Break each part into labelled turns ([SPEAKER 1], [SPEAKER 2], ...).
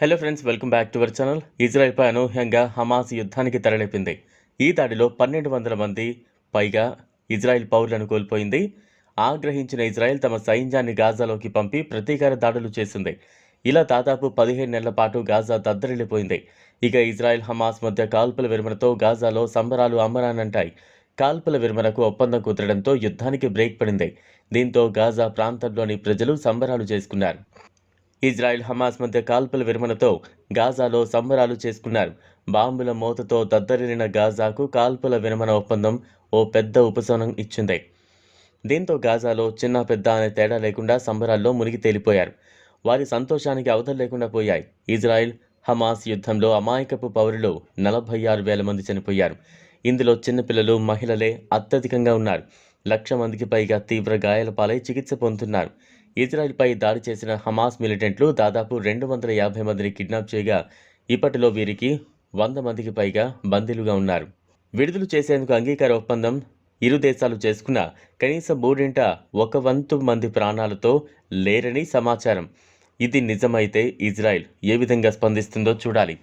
[SPEAKER 1] Hello friends welcome back to our channel ఇజ్రాయెల్పై అనూహ్యంగా Hamas యుద్ధానికి తెరలేపింది. ఈ దాడిలో పన్నెండు వందల మంది పైగా ఇజ్రాయెల్ పౌరులను కోల్పోయింది. ఆగ్రహించిన ఇజ్రాయెల్ తమ సైన్యాన్ని గాజాలోకి పంపి ప్రతీకార దాడులు చేసింది. ఇలా దాదాపు పదిహేను నెలల పాటు గాజా దద్దరిల్లిపోయింది. ఇక ఇజ్రాయెల్ హమాస్ మధ్య కాల్పుల విరమణతో గాజాలో సంబరాలు అమ్మరానంటాయి కాల్పుల విరమణకు ఒప్పందం కుదరడంతో యుద్ధానికి బ్రేక్ పడింది. దీంతో గాజా ప్రాంతంలోని ప్రజలు సంబరాలు చేసుకున్నారు. ఇజ్రాయెల్ హమాస్ మధ్య కాల్పుల విరమణతో గాజాలో సంబరాలు చేసుకున్నారు. బాంబుల మోతతో దద్దరిల్లిన గాజాకు కాల్పుల విరమణ ఒప్పందం ఓ పెద్ద ఉపశమనం ఇచ్చింది. దీంతో గాజాలో చిన్న పెద్ద అనే తేడా లేకుండా సంబరాల్లో మునిగి తేలిపోయారు. వారి సంతోషానికి అవధులు లేకుండా పోయాయి. ఇజ్రాయెల్ హమాస్ యుద్ధంలో అమాయకపు పౌరులు నలభై ఆరు వేల మంది చనిపోయారు. ఇందులో చిన్నపిల్లలు మహిళలే అత్యధికంగా ఉన్నారు. లక్ష మందికి పైగా తీవ్ర గాయాల పాలై చికిత్స పొందుతున్నారు. ఇజ్రాయెల్పై దాడి చేసిన హమాస్ మిలిటెంట్లు దాదాపు రెండు వందల యాభై మందిని కిడ్నాప్ చేయగా ఇప్పటిలో వీరికి వంద మందికి పైగా బందీలుగా ఉన్నారు. విడుదల చేసేందుకు అంగీకార ఒప్పందం ఇరు దేశాలు చేసుకున్న కనీసం మూడింట ఒక వంతు మంది ప్రాణాలతో లేరని సమాచారం. ఇది నిజమైతే ఇజ్రాయెల్ ఏ విధంగా స్పందిస్తుందో చూడాలి.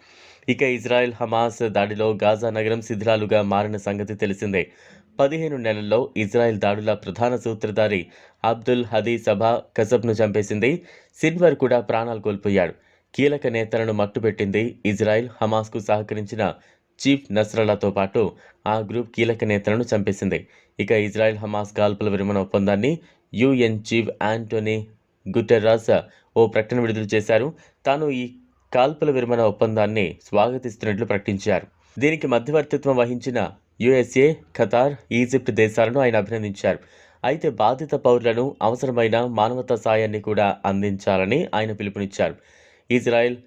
[SPEAKER 1] ఇక ఇజ్రాయెల్ హమాస్ దాడిలో గాజా నగరం శిథిలాలుగా మారిన సంగతి తెలిసిందే. పదిహేను నెలల్లో ఇజ్రాయెల్ దాడుల ప్రధాన సూత్రధారి అబ్దుల్ హదీ సభా కసబ్ను చంపేసింది. సిన్వర్ కూడా ప్రాణాలు కోల్పోయాడు. కీలక నేతలను మట్టుపెట్టింది ఇజ్రాయెల్. హమాస్కు సహకరించిన చీఫ్ నస్రలతో పాటు ఆ గ్రూప్ కీలక నేతలను చంపేసింది. ఇక ఇజ్రాయెల్ హమాస్ కాల్పుల విరమణ ఒప్పందాన్ని యుఎన్ చీఫ్ యాంటోనీ గుటెర్రాస్ ఓ ప్రకటన విడుదల చేశారు. తాను ఈ కాల్పుల విరమణ ఒప్పందాన్ని స్వాగతిస్తున్నట్లు ప్రకటించారు. దీనికి మధ్యవర్తిత్వం వహించిన యుఎస్ఏ ఖతార్ ఈజిప్ట్ దేశాలను ఆయన అభినందించారు. అయితే బాధిత పౌరులను అవసరమైన మానవతా సాయాన్ని కూడా అందించాలని ఆయన పిలుపునిచ్చారు. ఇజ్రాయెల్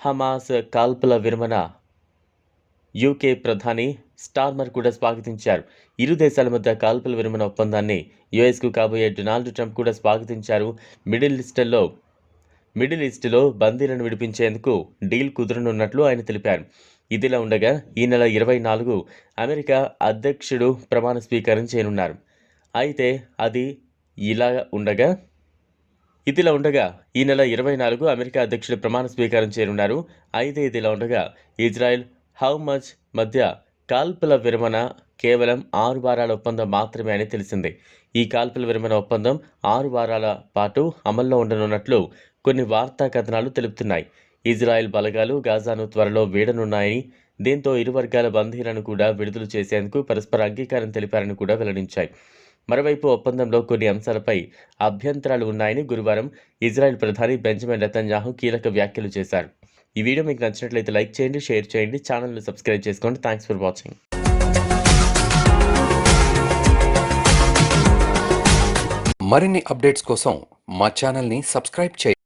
[SPEAKER 1] హమాస్ కాల్పుల విరమణ యూకే ప్రధాని స్టార్మర్ కూడా స్వాగతించారు. ఇరు దేశాల మధ్య కాల్పుల విరమణ ఒప్పందాన్ని యుఎస్కు కాబోయే డొనాల్డ్ ట్రంప్ కూడా స్వాగతించారు. మిడిల్ ఈస్టర్లో మిడిల్ ఈస్ట్లో బందీలను విడిపించేందుకు డీల్ కుదరనున్నట్లు ఆయన తెలిపారు. ఇదిలా ఉండగా ఈ నెల ఇరవై నాలుగు అమెరికా అధ్యక్షుడు ప్రమాణ స్వీకారం చేయనున్నారు. అయితే అది ఇలా ఉండగా ఇదిలా ఉండగా ఈ నెల ఇరవై నాలుగు అమెరికా అధ్యక్షుడు ప్రమాణ స్వీకారం చేయనున్నారు. అయితే ఇదిలా ఉండగా ఇజ్రాయెల్ హౌ మచ్ మధ్య కాల్పుల విరమణ కేవలం ఆరు వారాల ఒప్పందం మాత్రమే అని తెలిసింది. ఈ కాల్పుల విరమణ ఒప్పందం ఆరు వారాల పాటు అమల్లో ఉండనున్నట్లు కొన్ని వార్తా కథనాలు తెలుపుతున్నాయి. ఇజ్రాయెల్ బలగాలు గాజాను త్వరలో వీడనున్నాయని దీంతో ఇరు వర్గాల బందీలను కూడా విడుదల చేసేందుకు పరస్పర అంగీకారం తెలిపారని కూడా వెల్లడించాయి. మరోవైపు ఒప్పందంలో కొన్ని అంశాలపై అభ్యంతరాలు ఉన్నాయని గురువారం ఇజ్రాయెల్ ప్రధాని బెంజమిన్ రతన్యాహు కీలక వ్యాఖ్యలు చేశారు. ఈ వీడియో మీకు నచ్చినట్లయితే లైక్ చేయండి షేర్ చేయండి ఛానల్ను సబ్స్క్రైబ్ చేసుకోండి. Thanks for watching.
[SPEAKER 2] మరిన్ని అప్డేట్స్ కోసం మా ఛానల్ని సబ్స్క్రైబ్ చేయండి.